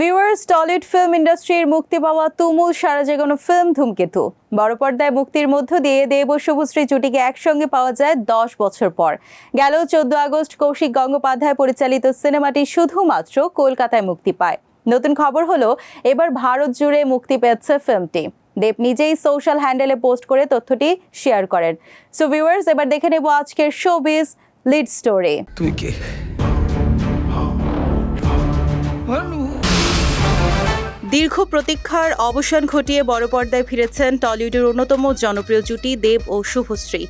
Viewers Tollywood film ইন্ডাস্ট্রির মুক্তি পাওয়া তুমুল সারা জাগানো ফিল্ম ধূমকেতু। বড় পর্দায় মুক্তির মধ্য দিয়ে দেব শুভশ্রী জুটিকে একসঙ্গে পাওয়া যায় দশ বছর পর। গেল চোদ্দ আগস্ট কৌশিক গঙ্গোপাধ্যায় পরিচালিত সিনেমাটি শুধুমাত্র কলকাতায় মুক্তি পায়। নতুন খবর হলো, এবার ভারত জুড়ে মুক্তি পেয়েছে ফিল্মটি দেব নিজেই সোশ্যাল হ্যান্ডেলে পোস্ট করে তথ্যটি শেয়ার করেন। সো ভিউয়ার্স এবার দেখে নেব আজকের শোবিজ লিড স্টোরি তুই কে? দীর্ঘ প্রতীক্ষার অবসান ঘটিয়ে বড় পর্দায় ফিরেছেন টলিউডের অন্যতম জনপ্রিয় জুটি দেব ও শুভশ্রী।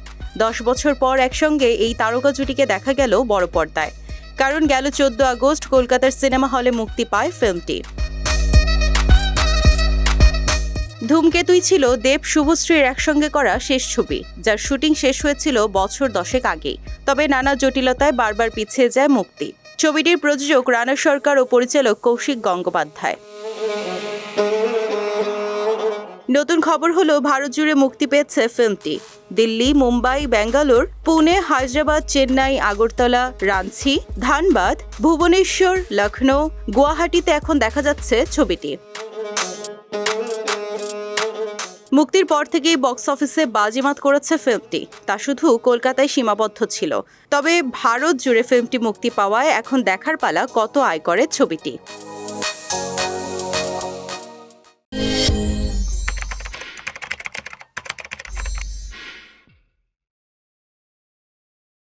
দশ বছর পর একসঙ্গে এই তারকা জুটিকে দেখা গেল বড় পর্দায়। কারণ গেল চোদ্দ আগস্ট কলকাতার সিনেমা হলে মুক্তি পায় ফিল্মটি। ধূমকেতুই ছিল দেব শুভশ্রীর একসঙ্গে করা শেষ ছবি, যার শুটিং শেষ হয়েছিল বছর দশেক আগে। তবে নানা জটিলতায় বারবার পিছিয়ে যায় মুক্তি। ছবিটির প্রযোজক রানা সরকার ও পরিচালক কৌশিক গঙ্গোপাধ্যায়। নতুন খবর হলো, ভারত জুড়ে মুক্তি পেয়েছে ফিল্মটি। দিল্লি, মুম্বাই, ব্যাঙ্গালোর, পুনে, হায়দ্রাবাদ, চেন্নাই, আগরতলা রাঞ্চি ধানবাদ, ভুবনেশ্বর লখনৌ গুয়াহাটিতে এখন দেখা যাচ্ছে ছবিটি। মুক্তির পর থেকেই বক্স অফিসে বাজিমাত করেছে ফিল্মটি। তা শুধু কলকাতায় সীমাবদ্ধ ছিল। তবে ভারত জুড়ে ফিল্মটি মুক্তি পাওয়ায় এখন দেখার পালা কত আয় করে ছবিটি।